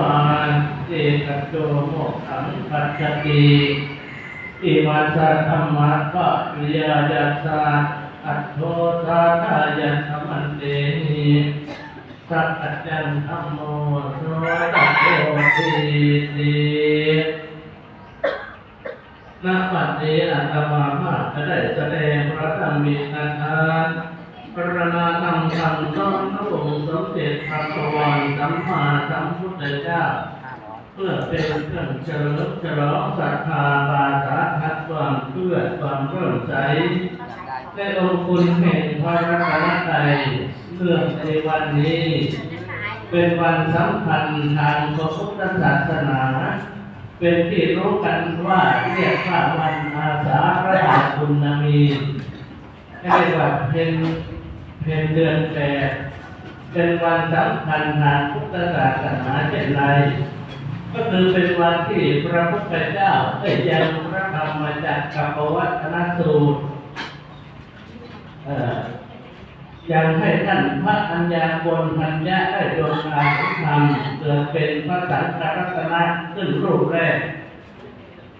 มาเจกตโจโมกขังปัจจติอิมาสะธรรมะก็วิยายัสสะอัตโทธาทายันธรรมันเตหิสัพพจันธัมโมโสตัโตติติณปัจเจอาตมาภาจะได้แสดงพระธรรมมีอาทาน ปรณาธรรมคำสอนพระองค์สมเด็จพระบวรสัมมาสัมพุทธเจ้า เพื่อเป็นเครื่องเฉลิมฉลองศรัทธาบาสาทัดความเพื่อความเริ่มใสในองค์คุณแห่งพระรัตนตรัยเนื่อในวันนี้ เป็นวันสำคัญทางพระพุทธศาสนา เป็นที่รู้กันว่าเรียกว่าวันอาสาฬหบุญนามีเรียกว่าเป็น เป็นเดือนแปดเป็นวันสำคัญทางพุทธศาสนาเช่นไรก็คือเป็นวันที่พระพุทธเจ้าได้ยังพระธรรมจากกัปวัตนสูตรเอ่อยังให้ท่านพระอัญญาบนพัญญาได้ดวงอาธรรมเกิดเป็นพระสังฆรัตนะขึ้นรูปแรก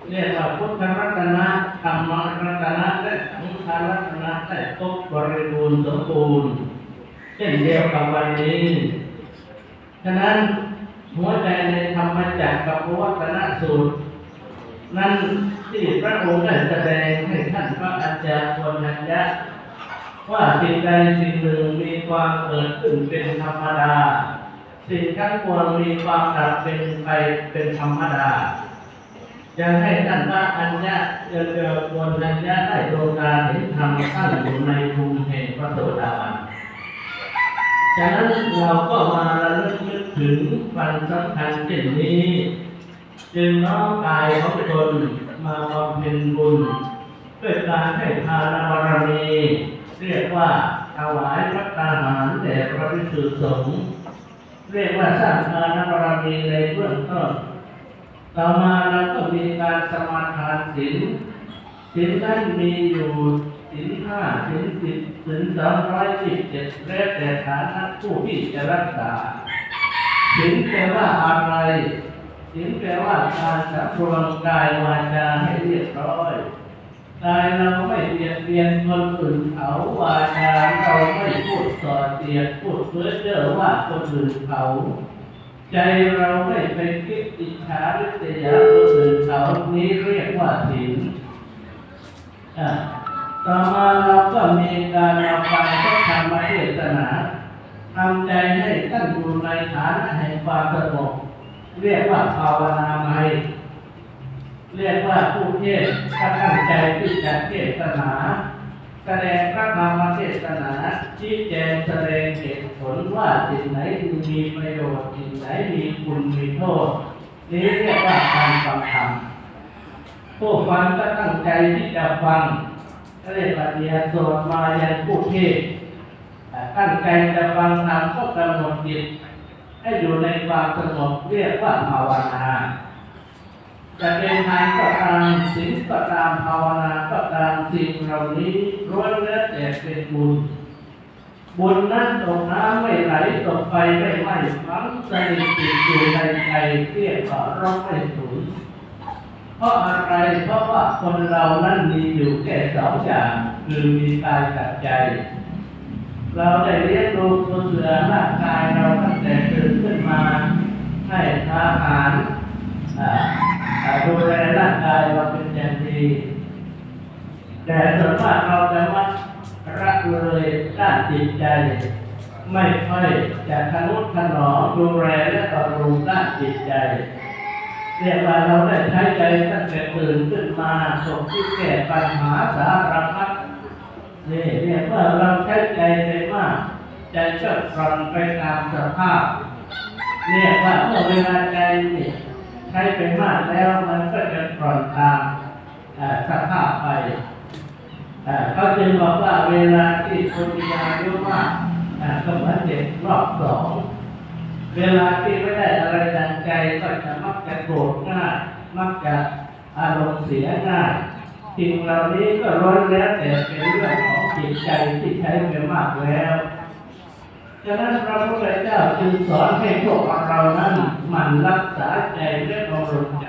เรียกว่าพุทธรัตนะธรรมรัตนะและสังฆรัตนะได้ครบบริบูรณ์สมบูรณ์เช่นเดียวกับวันนี้ฉะนั้นหัวใจในธรรมจักรกับวัฒนสูตร นั้นที่พระองค์ได้แสดงให้ท่านพระอาจารย์ควรนัญญะว่าสิ่งใดสิ่งหนึ่งมีความเกิดขึ้นเป็นธรรมดา สิ่งทั้งปวงมีความดับเป็นไปเป็นธรรมดา ยังให้ท่านพระอัญญะเจริญวนัญญะได้ดวงตาเห็นธรรมตั้งอยู่ในภูมิแห่งพระโสดาบันฉะนั้นเราก็มาระลึกนึกถึงวันสำคัญเช่นนี้ จึงน้อมกายของตนมาบำเพ็ญบุญด้วยการให้ทานบารมีเรียกว่าถวายพระตาหารแด่พระภิกษุสงฆ์เรียกว่าสร้างทานบารมีในเบื้องต้น ต่อมาเราก็มีการสมาทานศีลศีลนั้นมีอยู่ศีลห้าศีลสิบศีลสองร้อยสิบเจ็ดแล้วแต่ฐานะผู้ที่จะรักษาศีลแปลว่าอะไรศีลแปลว่าการสำรวมกายวาจาให้เรียบร้อยกายเราไม่เบียดเบียนคนอื่นเขาวาจาเราไม่พูดส่อเสียดพูดเพ้อเจ้อว่าคนอื่นเขา ใจเราไม่ไปคิดอิจฉาริษยาคนอื่นเขานี้เรียกว่าศีลอ่าต่อมาเราก็มีการเอาไปพระธรรมเทศนาทำใจให้ตั้งอยู่ในฐานะแห่งความสงบเรียกว่าภาวนาไมยเรียกว่าผู้เทศก็ตั้งใจที่จะเทศนา แสดงพระธรรมเทศนาชี้แจงแสดงเหตุผลว่าสิ่งไหนมีประโยชน์สิ่งไหนมีคุณมีโทษ นี้เรียกว่าการฟังธรรมผู้ฟังก็ตั้งใจที่จะฟังก็เรียกว่าเดียโสดมายังผู้เทศอ่ตั้งใจจะฟังธรรมก็กำหนดจิตให้อยู่ในความสงบเรียกว่าภาวนา จะเป็นทานก็ตามศีลก็ตามภาวนาก็ตามสิ่งเหล่านี้ล้วนแล้วแต่เป็นบุญ บุญนั้นตกน้ำไม่ไหลตกไฟไม่ไหม้ฝังสนิทติดอยู่ในใจเรียกว่าร้องไม่สูญเพราะอะไรเพราะว่าคนเรานั้นมีอยู่แค่สองอย่าง คือมีกายกับใจ เราได้เลี้ยงดูตัวเสือร่างกายเราตั้งแต่ตื่นขึ้นมาให้อาหารอ่าอ่า ดูแลร่างกายเราเป็นอย่างดี แต่ส่วนมากเราจะมักรักเลยด้านจิตใจ ไม่ค่อยจะทะนุถนอมดูแลและบำรุงด้านจิตใจเรียกว่าเราได้ใช้ใจตั้งแต่ตื่นขึ้นมาสมที่แก้ปัญหาสารพัดนี่เนี่ยเมื่อเราใช้ใจไปมากใจก็ปร่อนไปตามสภาพเรียกว่าเมื่อเวลาใจนี่ ใช้ไปมากแล้วมันก็จะปร่อนตามสภาพไปเขาจึงบอกว่าเวลาที่คนมีอายุมากก็เหมือนเด็กรอบสอง เวลาที่ไม่ได้อะไรดังใจก็จะมักจะโกรธง่ายมักจะอารมณ์เสียง่ายสิ่งเหล่านี้ก็ร้อนแล้วแต่เป็นเรื่องของจิตใจที่ใช้ไปมากแล้ว ฉะนั้นพระพุทธเจ้าจึงสอนให้พวกเรานั้นมันรักษาใจและอารมณ์ใจ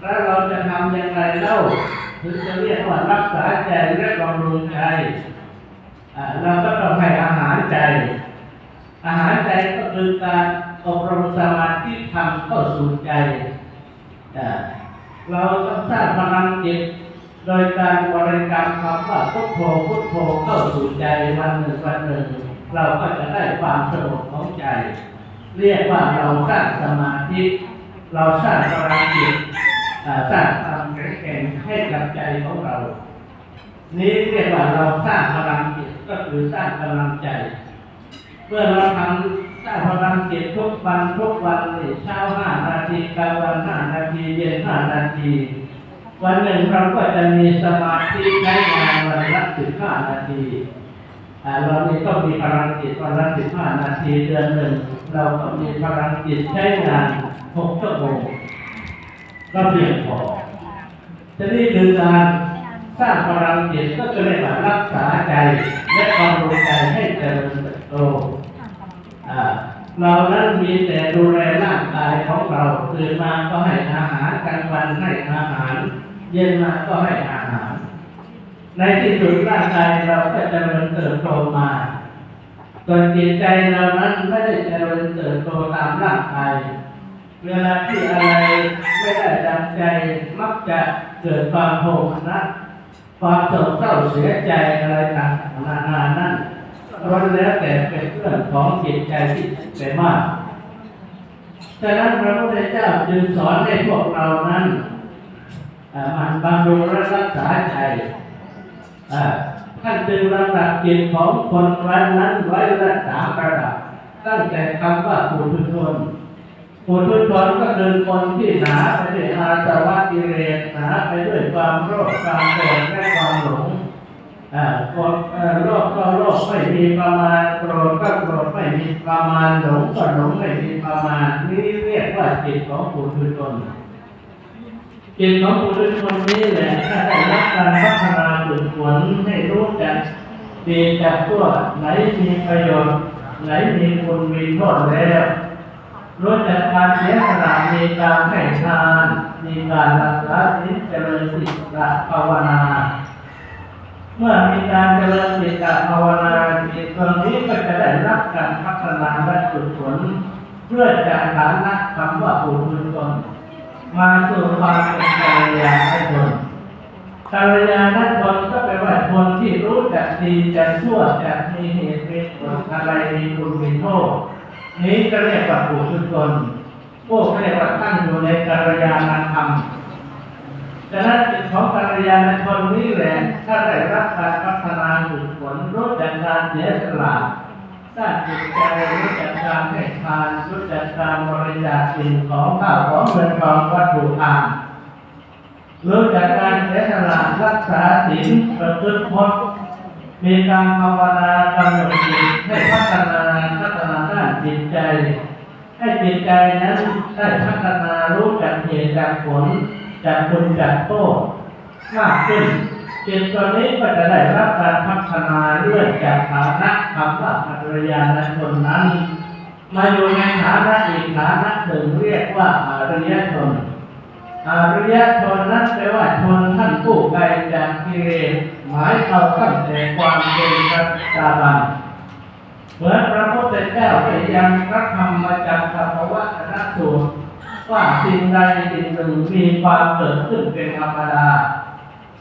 แล้วเราจะทำอย่างไรเล่าถึงจะเรียกว่ารักษาใจและอารมณ์ใจเราก็ต้องให้อาหารใจ อาหารใจก็คือการอบรมสมาธิทำเข้าสู่ใจ เราต้องสร้างพลังจิตโดยการบริกรรมคำว่าพุทโธพุทโธเข้าสู่ใจวันหนึ่งวันหนึ่ง เราก็จะได้ความสงบของใจ เรียกว่าเราสร้างสมาธิ เราสร้างพลังจิตสร้างความแข็งแกร่งให้กับใจของเรา นี้เรียกว่าเราสร้างพลังจิตก็คือสร้างกำลังใจ เมื่อเราทำสร้างพลังจิตทุกวันทุกวันเช้าห้านาทีกลางวันห้านาทีเย็นห้านาทีวันหนึ่งเราก็จะมีสมาธิใช้งานวันละสิบห้านาที เรานี่ต้องมีพลังจิตวันละสิบห้านาทีเดือนหนึ่งเราก็มีพลังจิตใช้งานหกชั่วโมงก็เพียงพอทีนี้คือการสร้างพลังจิตก็จะเรียกว่ารักษาใจและบำรุงใจให้เจริญเติบโตเรานั้นมีแต่ดูแลร่างกายของเราตื่นมาก็ให้อาหารกลางวันให้อาหาร เย็นมาก็ให้อาหาร ในที่สุดร่างกายเราก็เจริญเติบโตมาส่วนจิตใจเรานั้นไม่ได้เจริญเติบโตตามร่างกาย เวลาที่อะไรไม่ได้ดังใจมักจะเกิดความโศกนะความโศกเศร้าเสียใจอะไรต่างๆนานานั่นร้วนแล้วแต่เป็นเรื่องของจิตใจที่เป็นมากฉะนั้นพระพุทธเจ้าจึงสอนให้พวกเรานั้นมันบำรุงรักษาใจ ท่านจึงระดับจิตของคนวันนั้นไว้ระสามระดับตั้งแต่คำว่าปุถุชนปุถุชนก็คือคนที่หนาไปด้วยอาสวะกิเลสหนาไปด้วยความโลภความโกรธและความหลงอ่าโรธเอ่อโลภก็โลภไม่มีประมาณโกรธก็โกรธไม่มีประมาณหลงก็หลงไม่มีประมาณ นี่เรียกว่าจิตของปุถุชน จิตของปุถุชนนี่แหละถ้าได้รับการพัฒนาฝึกฝนให้รู้จักดีจักตัวไหนมีประโยชน์ ไหนมีคุณมีโทษแล้วรู้จักการเสียสละมีการให้ทานมีการรักษาศีลเจริญสิกขาภาวนา เมื่อมีการเจริญจิตตภาวนาจิตตรงนี้ก็จะได้รับการพัฒนาและฝึกฝนเพื่อจากฐานะคำว่าปุถุชน มาสู่ความเป็นกัลยาณชนกัลยาณชนก็แปลว่าคนที่รู้จักดีจักชั่วจักมีเหตุมีผลอะไรมีคุณมีโทษนี้ก็เรียกว่าปุถุชนพวกเรียกว่าตั้งอยู่ในกัลยาณธรรมฉะนั้นจิตของกัลยาณชนนี้แหละถ้าได้รับการพัฒนาฝึกฝนรู้จักการเสียสละ สร้างจิตใจรู้จักการให้ทานรู้จักการบริจาคสิ่งของข้าวของเงินทองวัตถุทานรู้จักการเสียสละรักษาศีลประพฤติพจน์มีการภาวนากำหนดจิตให้พัฒนาพัฒนาด้านจิตใจ ให้จิตใจนั้นได้พัฒนารู้จักเหตุจากผลจากคุณจากโทษมากขึ้น จิตตัวนี้ก็จะได้รับการพัฒนาเรื่อยจากฐานะคำว่าอัตยาณชนนั้น มาอยู่ในฐานะอีกฐานะหนึ่งเรียกว่าอริยชนอริยชนนั้นแปลว่าชนท่านผู้ไกลจากกิเลสหมายเอาตั้งแต่ความเป็นพระจาบันเหมือนพระพุทธเจ้าได้ยังพระธรรมมาจากธรรมวัฒนสูตรว่าสิ่งใดสิ่งหนึ่งมีความเกิดขึ้นเป็นธรรมดา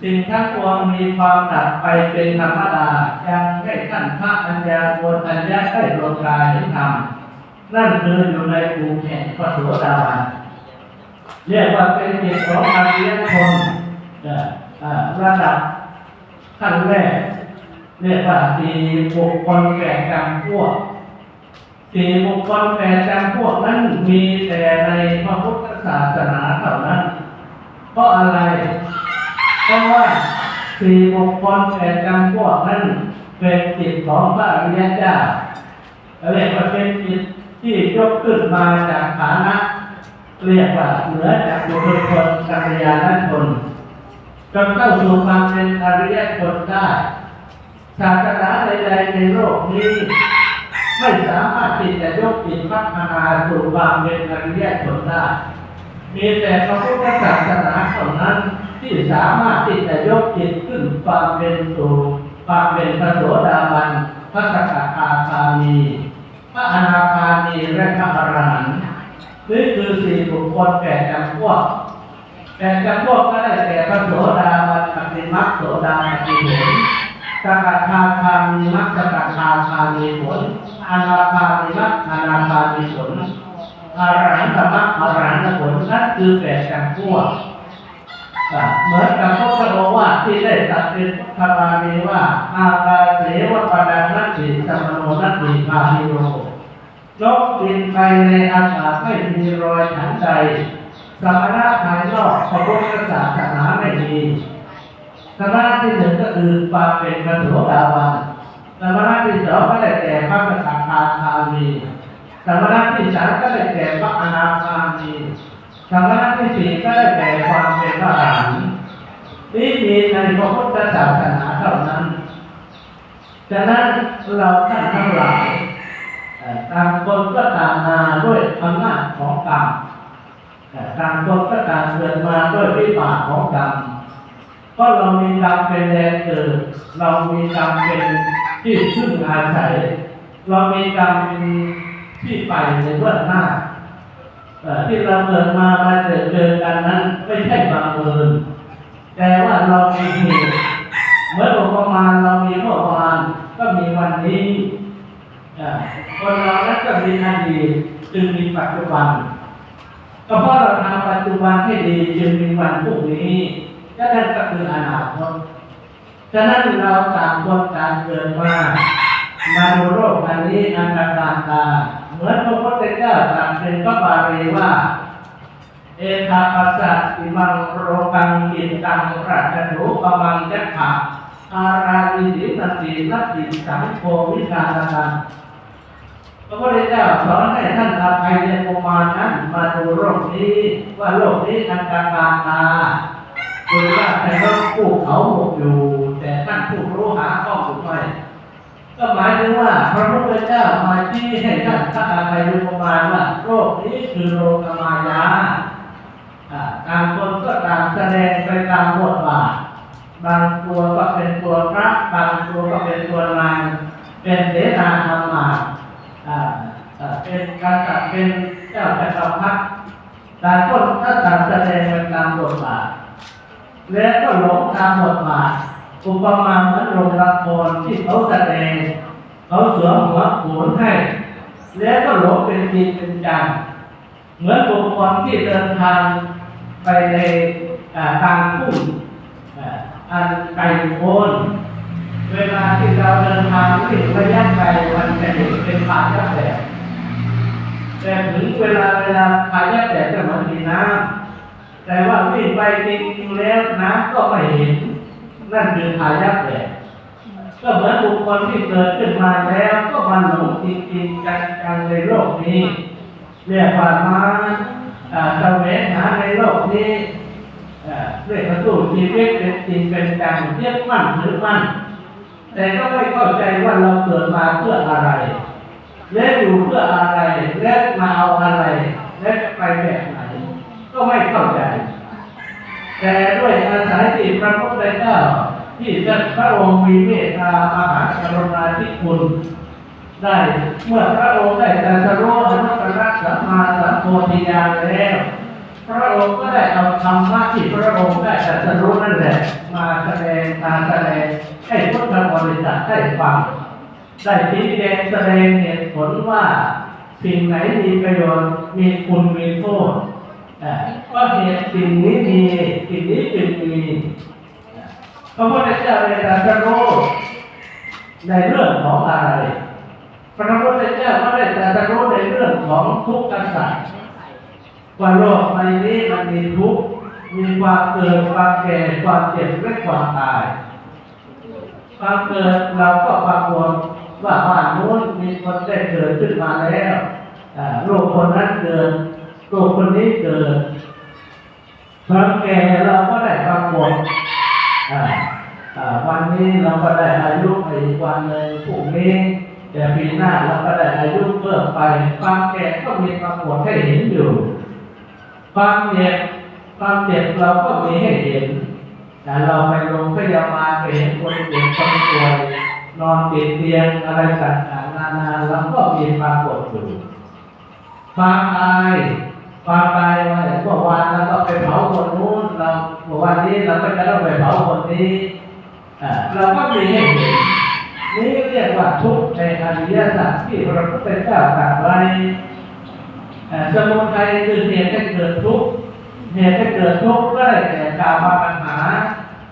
สิ่งทั้งปวงมีความดับไปเป็นธรรมดายังให้ท่านพระอัญญาโกอัญญาได้ลงกายให้ทำนั่นคืออยู่ในภูมิแห่งพระโสดาบันเรียกว่าเป็นจิตของอริยชนระดับขั้นแรกเรียกว่าสี่บุคคลแปดจำพวกสี่บุคคลแปดจำพวกนั้นมีแต่ในพระพุทธศาสนาเท่านั้น เพราะอะไร เพราะว่าสี่บุคลแปดจำพวกนั้นเป็นจิตของพระอริยเจ้าเรียกว่าเป็นจิตที่ยกขึ้นมาจากฐานะเรียกว่าเหนือจากบุคคลกัลยาณชนจนเข้าสู่ความเป็นอริยชนได้ศาสนาใดๆในโลกนี้ ไม่สามารถที่จะยกจิตพัฒนาสู่ความเป็นอริยชนได้ มีแต่พระพุทธศาสนาเท่านั้น ที่สามารถที่จะยกจิตขึ้นความเป็นสู่ความเป็นพระโสดาบัน พระสกทาคามี พระอนาคามีและพระอรหันต์นี่คือสี่บุคคลแปดจำพวกแปดจำพวกก็ได้แก่พระโสดาบันปฏิมักโสดาปฏิผลสกทาคามีมักสกทาคามีผลอนาคามีมักอนาคามีผลอรหันตมรรคอรหันตผลนั่นคือแปดจำพวกอะ เหมือนกับพระพุทธองค์ว่าที่ได้ตรัสเป็นพุทธบาลีว่าอากาเสวปดังนัตติสัมโนนัตติพาหิโรนกบินไปในอากาศไม่มีรอยฉันใดสมณะภายนอกพระพุทธศาสนาไม่มีสมณะที่หนึ่งก็คือความเป็นพระโสดาบันสมณะที่สองก็ได้แก่พระสกทาคามีสมณะที่สามก็ได้แก่พระอนาคามี สมะที่สี่ก็ได้แก่ความเป็นพระอรหันต์นี่มีในพระพุทธศาสนาเท่านั้นฉะนั้นเราท่านทั้งหลายต่างคนก็ต่างมาด้วยอำนาจของกรรมต่างคนก็ต่างเกิดมาด้วยวิบากของกรรมก็เรามีกรรมเป็นแรงเกิด เรามีกรรมเป็นที่พึ่งอาศัย เรามีกรรมเป็นที่ไปในเบื้องหน้า ที่เราเกิดมามาเจอเจอกันนั้นไม่ใช่บังเอิญแต่ว่าเรามีเหตุเมื่อประมาณเรามีเมื่อวานก็มีวันนี้คนเรานั้นก็มีอดีตจึงมีปัจจุบัน ก็เพราะเราทำปัจจุบันให้ดีจึงมีวันพรุ่งนี้ก็นั่นก็คืออนาคตฉะนั้นเราต่างคนต่างเกิดมามาดูโลกอันนี้อันตรารตา เหมือนพระพุทธเจ้าตรัสเป็นพระบาลีว่า เอธาปัสสะอิมังโรกังกินตังรัตถุปมังจักขะอาราลิสินตินัตติสังโฆวิชาตังพระพุทธเจ้าสอนให้ท่านอาภัยในโมมานั้นมาดูโลกนี้ว่าโลกนี้อันตรการตาคุณว่าใครก็ผู้เขาหมกอยู่ แต่ท่านผู้รู้หาข้อมูลไม่ ก็หมายถึงว่าพระพุทธเจ้ามาที่ให้ท่านพระอาภัยรูปมาว่าโลกนี้คือโลกมายาอ่าต่างคนก็ตางแสดงไปตามบทบาทบางตัวก็เป็นตัวพระบางตัวก็เป็นตัวนางเป็นเสนาธรรมาสน์อ่าเป็นกษัตริย์เป็นเจ้าจักรพรรดิต่างคนก็ตางแสดงไปตามบทบาทแล้วก็หลงตามบทบาท อุปมาเหมือนโรงละครที่เขาแสดงเขาเสวมหัวโขนให้ แล้วก็หลงเป็นจริงเป็นจังเหมือนบุคคลที่เดินทางไปในทางทุ่งอ่าอันไกลโพ้นเวลาที่เราเดินทางวิ่งระยะไกลมันจะเห็นเป็นป่ายักแดดแต่ถึงเวลาเวลาป่ายักแดดก็เหมือนมีน้ำแต่ว่าวิ่งไปจริงๆแล้วน้ำก็ไม่เห็น นั่นคือพายักแหละก็เหมือนบุคคลที่เกิดขึ้นมาแล้วก็มันหลงจริงๆจังๆในโลกนี้เรียกว่ามาอ่าแสวงหาในโลกนี้อ่าเรียกว่าสู้ชีวิตเป็นจริงเป็นจังเทียบมั่นหรือมั่นแต่ก็ไม่เข้าใจว่าเราเกิดมาเพื่ออะไร และอยู่เพื่ออะไร และมาเอาอะไร และจะไปแบบไหน ก็ไม่เข้าใจ แต่ด้วยอาศัยที่พระพุทธเจ้าที่พระองค์มีเมตตามหากรุณาธิคุณได้เมื่อพระองค์ได้ตรัสรู้อนุตตรสัมมาสัมโพธิญาณแล้ว พระองค์ก็ได้เอาธรรมะที่พระองค์ได้ตรัสรู้นั่นแหละมาแสดงมาแสดงให้พุทธบริษัทได้ฟังได้ชี้แจงแสดงเหตุผลว่า สิ่งไหนมีประโยชน์มีคุณมีโทษ ว่าเหตุสิ่งนี้มีสิ่งนี้จึงมีพระพุทธเจ้าในตรัสรู้ในเรื่องของอะไร พระพุทธเจ้าก็ได้ตรัสรู้ในเรื่องของทุกข์กษัตริย์ว่าโลกใบนี้มันมีทุกข์มีความเกิดความแก่ความเจ็บและความตาย ความเกิดเราก็ประมวลว่าบ้านนู้นมีคนได้เกิดขึ้นมาแล้วลูกคนนั้นเกิด ลูกคนนี้เกิดความแก่เราก็ได้ประมวลอ่าอ่าวันนี้เราก็ได้อายุอีกวันหนึ่งพรุ่งนี้แต่ปีหน้าเราก็ได้อายุเพิ่มไป ความแก่ก็มีประมวลให้เห็นอยู่ ความเจ็บความเจ็บเราก็มีให้เห็น แต่เราไปโรงพยาบาลไปเห็นคนเจ็บคนป่วยนอนติดเตียงอะไรต่างๆนานาแล้วก็มีปรากฏอยู่ความตาย ความตายว่าเมื่อวานเราก็ไปเผาคนนู้นเราเมื่อวานนี้เราก็จะต้องไปเผาคนนี้เราก็มีให้นี่เรียกว่าทุกข์ในอริยสัจที่พระพุทธเจ้าตรัสไว้สมุทัยคือเหตุให้เกิดทุกข์เหตุให้เกิดทุกข์ก็ได้แก่กามปัญหา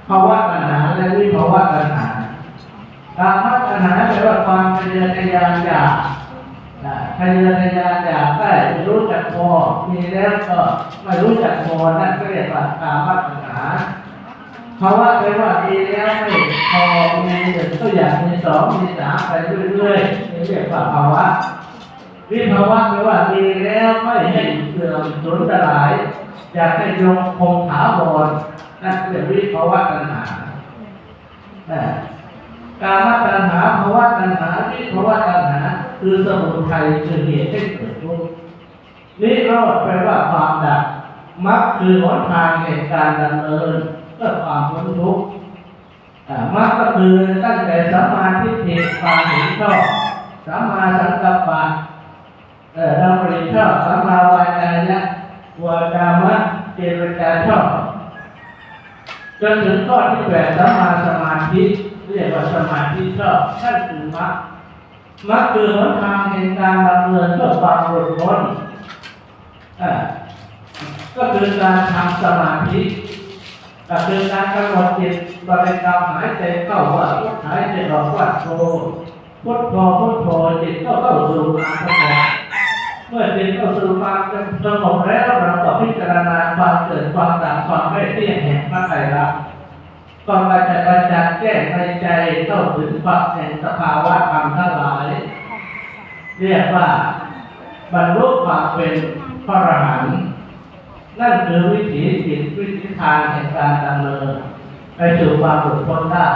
ภาวะปัญหาและวิภาวะปัญหากามปัญหาแปลว่าความเยอทะยานอยาก อ่ายานอยากได้ไม่รู้จักพอ มีแล้วก็ไม่รู้จักพอนั่นก็เรียกว่ากามปัญหาภาะวะแปลว่ามีแล้วไม่พอมีหนึ่งก็อยากมีสองมีสามไปเรื่อยๆนี่เรียกว่าภาวะวิภาวะแปลว่ามีแล้วไม่ให้เสื่อมสูญสลาย อยากให้ยงคงถาวรนั่นเรียกวิภาวะตัณหานะ กามตัณหาภาวะตัณหาวิภาวะตัณหา คือสมุทัยคือเหตุให้เกิดทุกข์นิโรธแปลว่าความดับมรรคคือหนทางแห่งการดำเนินเพื่อความพ้นทุกข์มรรคก็คือตั้งแต่สัมมาทิฏฐิความเห็นชอบสัมมาสังกัปปะเออเราเรียนชอบสัมมาวาจายะวาจามะเจรจาชอบจนถึงข้อที่แปดสัมมาสมาธิ เรียกว่าสมาธิชอบนั่นคือมรรคมรรคคือหนทางแห่งการดำเนินเพื่อความหลุดพ้นก็คือการทำสมาธิก็คือการกำหนดจิตบริกรรมหายใจเข้าว่าพุทหายใจออกว่าโทพุทโธพุทโธจิตก็เข้าสู่ความสงบเมื่อจิตเข้าสู่ความสงบแล้วเราก็พิจารณาความเกิดความดับความไม่เที่ยงแห่งพระไตรลักษณ์ ก็มาจะบัญญัติแก้ในใจเข้าถึงความแห่งสภาวะธรรมทั้งหลาย เรียกว่าบรรลุความเป็นพระอรหันต์นั่นคือวิถีจิตวิถีทางแห่งการดำเนินไปสู่ความหลุดพ้นได้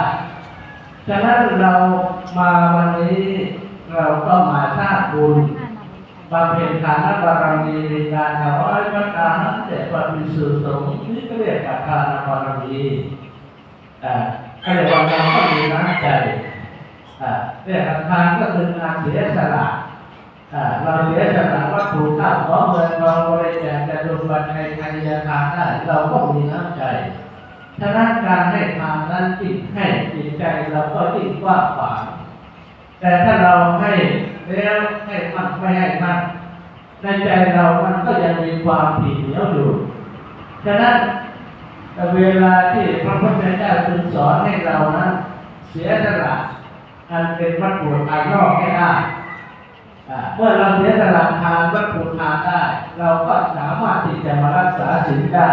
ฉะนั้นเรามาวันนี้เราก็มาสร้างบุญบำเพ็ญทานบารมีในการถวายพระทานเจ็ดวันมีสุสงฆ์นี่ก็เรียกว่าทานบารมี ก็เรียกว่าเราก็มีน้ำใจอ่าเรียกว่าทานก็คือการเสียสละอ่าเราเสียสละวัตถุข้าวของเงินเราบริจาคจะดูบัตรในใครจะทานได้เราก็มีน้ำใจฉะนั้นการให้ทานนั้นจิตให้จิตใจเราก็ยิ่งกว้างขวางแต่ถ้าเราให้แล้วให้มากไม่ให้มากในใจเรามันก็ยังมีความผิดเหนียวอยู่ ฉะนั้น เวลาที่พระพุทธเจ้าจึงสอนให้เรานั้นเสียสละอันเป็นวัตถุภายนอกให้ได้เมื่อเราเสียสละทานวัตถุทานได้ เราก็สามารถที่จะมารักษาศีลได้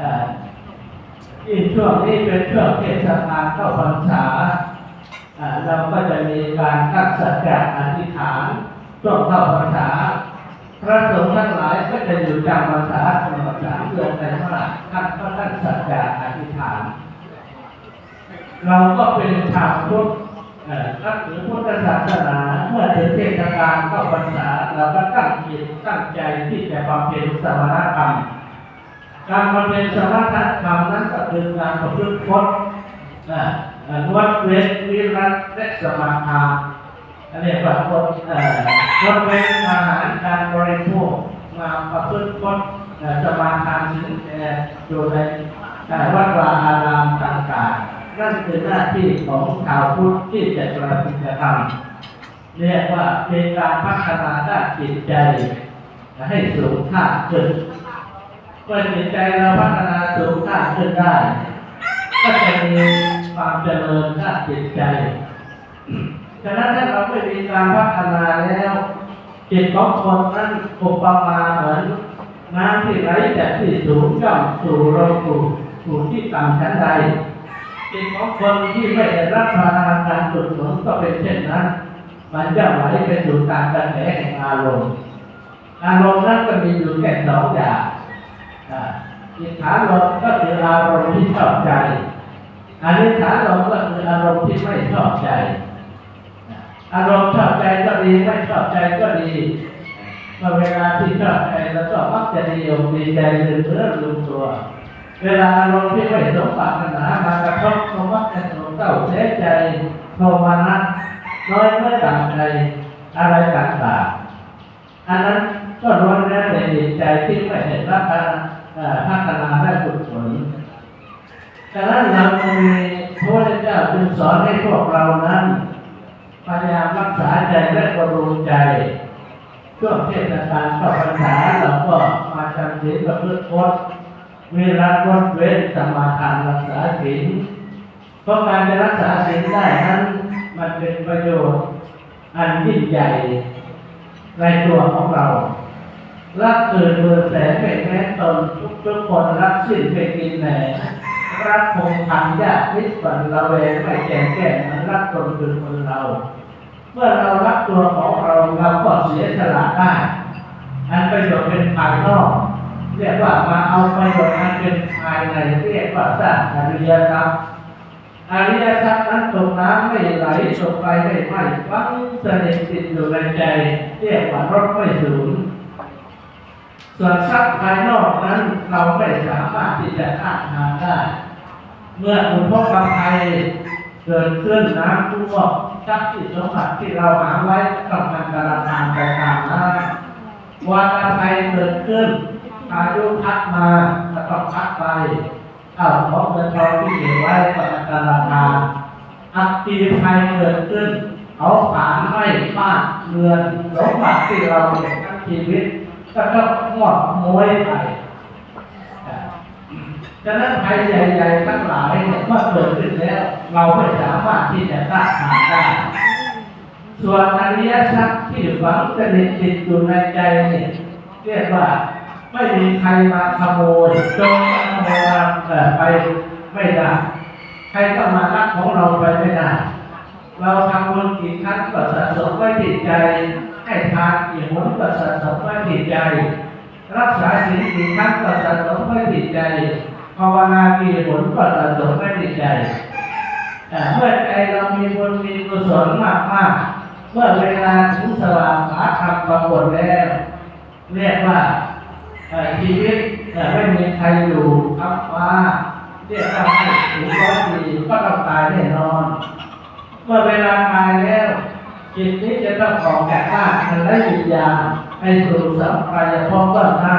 อ่ายิ่งช่วงนี้เป็นช่วงเทศกาลเข้าพรรษาอ่าเราก็จะมีการตั้งสัจจะอธิษฐานช่วงเข้าพรรษา พระสงฆ์ทั้งหลายก็จะอยู่จำพรรษาตลอดสามเดือนในพระท่านก็ตั้งสัจจะอธิษฐาน เราก็เป็นชาวพุทธนับถือพุทธศาสนาเมื่อถึงเทศกาลเข้าพรรษาเราก็ตั้งจิตตั้งใจที่จะบำเพ็ญสมณธรรมการบำเพ็ญสมถะธรรมนั้นก็คือการประพฤติพจน์นะเอ่องดเว้นวิรัตและสมาทาน อันนี้ว่าคนเอ่องดเว้นอาหารการบริโภคมาประพฤติพจน์สมาทานสิ่งแต่อยู่ในเอ่วัดวาอารามต่างๆ นั่นคือหน้าที่ของชาวพุทธที่จะประพฤติธรรมเรียกว่าเป็นการพัฒนาด้านจิตใจ ให้สูงค่าขึ้นเมื่อจิตใจเราพัฒนาสูงขึ้นขึ้นได้ ก็จะมีความเจริญด้านจิตใจ ฉะนั้นถ้าเราไม่มีการพัฒนาแล้วจิตของคนนั้นอุปมาเหมือนน้ำที่ไหลจากที่สูงย่อมสู่ลงสู่สู่ที่ต่ำชั้นใดจิตของคนที่ไม่ได้รับพลังการฝึกฝนก็เป็นเช่นนั้น มันย่อมไหลไปสู่ตามกระแสแห่งอารมณ์อารมณ์นั้นก็มีอยู่แค่สองอย่างอ่าอิทธานลมก็คืออารมณ์ที่ชอบใจอันิฐานลมก็คืออารมณ์ที่ไม่ชอบใจ อารมณ์ชอบใจก็ดีไม่ชอบใจก็ดีเมื่อเวลาที่ชอบใจแล้วก็มักจะนิยมดีใจลืมเนื้อลืมตัว เวลาอารมณ์ที่ไม่สมปรารถนามากระทบก็มักจะโศกเศร้าเสียใจโทมานะน้อยเมื่อต่างใจอะไรต่างๆอันนั้นก็ล้วนแล้วแต่จิตใจที่ไม่ได้รับการเอ่อพัฒนาและฝึกฝนดังนั้นเราจึงมีพระพุทธเจ้าจึงสอนให้พวกเรานั้น พยายามรักษาใจและบำรุงใจช่วงเทศกาลเข้าพรรษาเราก็มาจำศีลประพฤติพจน์มีรักงดเว้นสมาทานรักษาศีลเพราะการจะรักษาศีลได้นั้น มันเป็นประโยชน์อันยิ่งใหญ่ในตัวของเรารักเกินเบอร์แสนเป็นแม้ตนทุกทุกคนรักสิ้นไปกินแหน รักคงทำยากนิดฝันระแวงไม่แก่แก่มันรักตนคือคนเรา เมื่อเรารักตัวของเราเราก็เสียสละได้อันประโยชน์เป็นภายนอกเรียกว่ามาเอาประโยชน์อันเป็นภายในเรียกว่าสร้างอริยทรัพย์อริยทรัพย์นั้นตกน้ำไม่ไหลตกไฟไม่ไหม้ฟังสนิทติดอยู่ในใจ เรียกว่ารถไม่สูญส่วนทรัพย์ภายนอกนั้นเราไม่สามารถที่จะต้านทานได้ เมื่ออุทกภัยเกิดขึ้นน้ำท่วมทรัพย์สินสมบัติที่เราหาไว้ต้องมันกระทานไปตามน้วาตภัยเกิดขึ้นอายุพัดมาก็ต้องพัดไปข้าวของเงินทองที่เก็บไว้ก็มันกระทานอัคคีภัยเกิดขึ้นเขาผ่านไหม้บ้านเรือนสมบัติที่เราเก็บทั้งชีวิตก็ต้องหมดมวยไป ฉะนั้นภัยใหญ่ๆทั้งหลายเนี่ยเมื่อเกิดขึ้นแล้ว เราไม่สามารถที่จะต้านทานได้ ส่วนอริยสัจที่ฝังสนิทติดอยู่ในใจเนี่ยเรียกว่าไม่มีใครมาขโมยโจรมาขโมยเราเอ่อไปไม่ได้ ใครก็มาลักของเราไปไม่ได้ เราทำบุญกี่ครั้งก็สะสมไว้ที่ใจ ให้ทานกี่หนก็สะสมไว้ที่ใจ รักษาศีลกี่ครั้งก็สะสมไว้ที่ใจ ภาวนากี่หนก็สะสมไว้ที่ใจแต่เมื่อใจเรามีบุญมีกุศลมากมากเมื่อเวลาถึงสว่างขาธรรมปรากฏแล้วเรียกว่าชีวิตเอ่อไม่มีใครอยู่ครับว่าเรียกว่าให้ถึงร้อยปีก็ต้องตายแน่นอน เมื่อเวลาตายแล้วจิตนี้จะต้องออกจากร่างมันและวิญญาณไปสู่สัมปรายภพเบื้องหน้า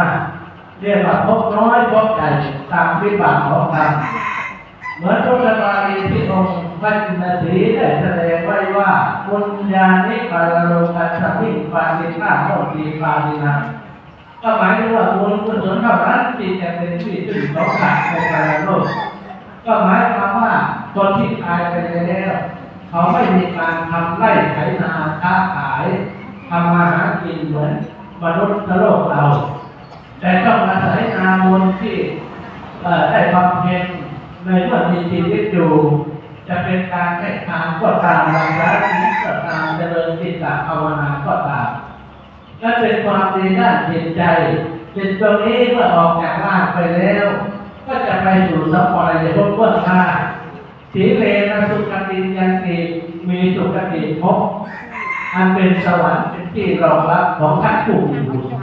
เรียกว่าพบน้อยพบใหญ่ตามวิบากของกรรมเหมือนพระบาลีที่องค์พระจินสีได้แสดงไว้ว่าบุญญาณิปารโลกัสสมิงปาลิฆาโมตีปาลินาก็หมายถึงว่าบุญกุศลเท่านั้นที่จะเป็นที่พึ่งของขัดในการโลกก็หมายความว่าคนที่ตายไปแล้วเขาไม่มีการทำไร่ไถนาค้าขายทำมาหากินเหมือนมนุษย์โลกเรา แต่ต้องอาศัยนาบุญที่ได้บำเพ็ญในเมื่อมีชีวิตอยู่ จะเป็นการให้ทานก็ตามรักษาศีลก็ตามเจริญจิตตภาวนาก็ตามและเป็นความดีด้านจิตใจจิตตรงนี้เมื่อออกจากร่างไปแล้ว ก็จะไปสู่สัมปรายภพเบื้องหน้าสีเลนะสุขติยันติมีสุขติภพอันเป็นสวรรค์เป็นที่รองรับของท่านผู้มีบุญ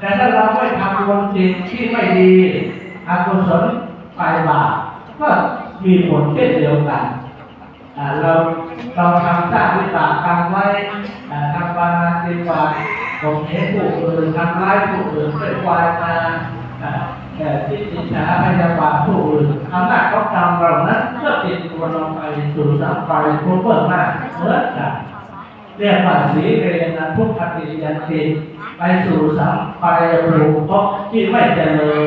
แต่ถ้าเราไม่ทำบุญจริงที่ไม่ดีอกุศลฝ่ายบาปก็มีผลเช่นเดียวกันเราเราทำสร้างวิบากกรรมไว้อ่าทำปานาติบาตผมเห็นผู้อื่นทำร้ายผู้อื่นด้วยวาจาอ่าแต่ที่อิจฉาพยาบาทผู้อื่นอำนาจของกรรมเหล่านั้นก็ติดตัวเราไปสู่สัมปายภพเบื้องหน้าเหมือนกันเรียกว่าสีเรนะทุกขติยันติ ไปสู่สัมปายภูมิภพที่ไม่เจริญ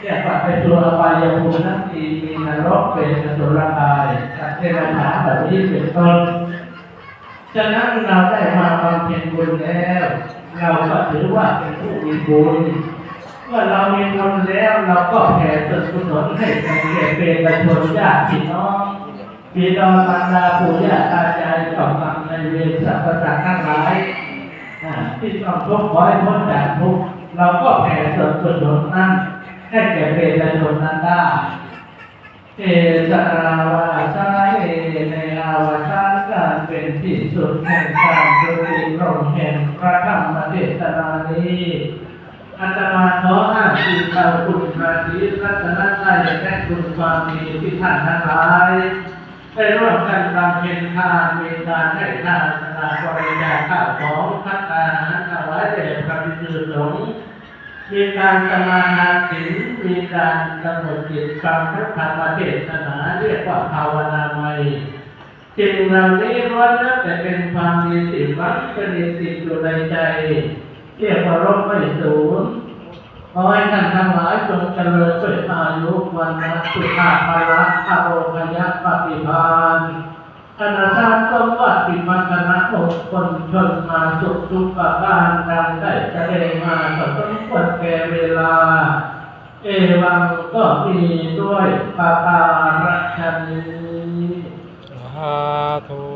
เรียกว่าไปสู่อบายภูมินั้นมีมีนรกเป็นอสุรกายสัตว์เดาแบบนี้เป็นต้นฉะนั้นเราได้มาบำเพ็ญบุญแล้ว เราก็ถือว่าเป็นผู้มีบุญเมื่อเรามีบุญแล้วเราก็แผ่ส่วนกุศลให้แก่เพื่อนเป็นชนญาติพี่น้องบิดามารดาปู่ย่าตายายเจ้าในเวรสรรพสัตว์ทั้งหลาย ที่ต้องทุกข์ขอให้พ้นจากทุกข์เราก็แผ่ส่วนกุศลนั้นให้แก่เปรตชนนั้นได้เอสราวาสาเอในอาวชาการเป็นที่สุดแห่งการดุริรงแห่งพระธรรมเทศนานี้อาตมาขออ้างคุณเก่าคุณพระศรีรัตนตรัยและคุณความดีที่ท่านทั้งหลายได้ร่วมกันบำเพ็ญทานมีการให้ทาน สนาบริจาคข้าวของพัฒนาหารถวายแด่พระพิสุสงฆ์มีการสมาทานศีลมีการกำหนดจิตฟังพระธรรมเทศนาเรียกว่าภาวนาไมยสิ่งเหล่านี้ล้วนแล้วแต่เป็นความดีสิ่งวัดก็ดีติดอยู่ในใจเรียกว่ารบไม่สูญขอให้ท่านทั้งหลายจงเจริญด้วยอายุวันนะสุขภาละอโรคยะปฏิภาณ ธนาชาติสมบัติปิมันธนะมงคนชนมาสุขสุขการดังได้แสดงมาสมควรแก่เวลา เอวังก็มีด้วยปาปารัชนีสาธุ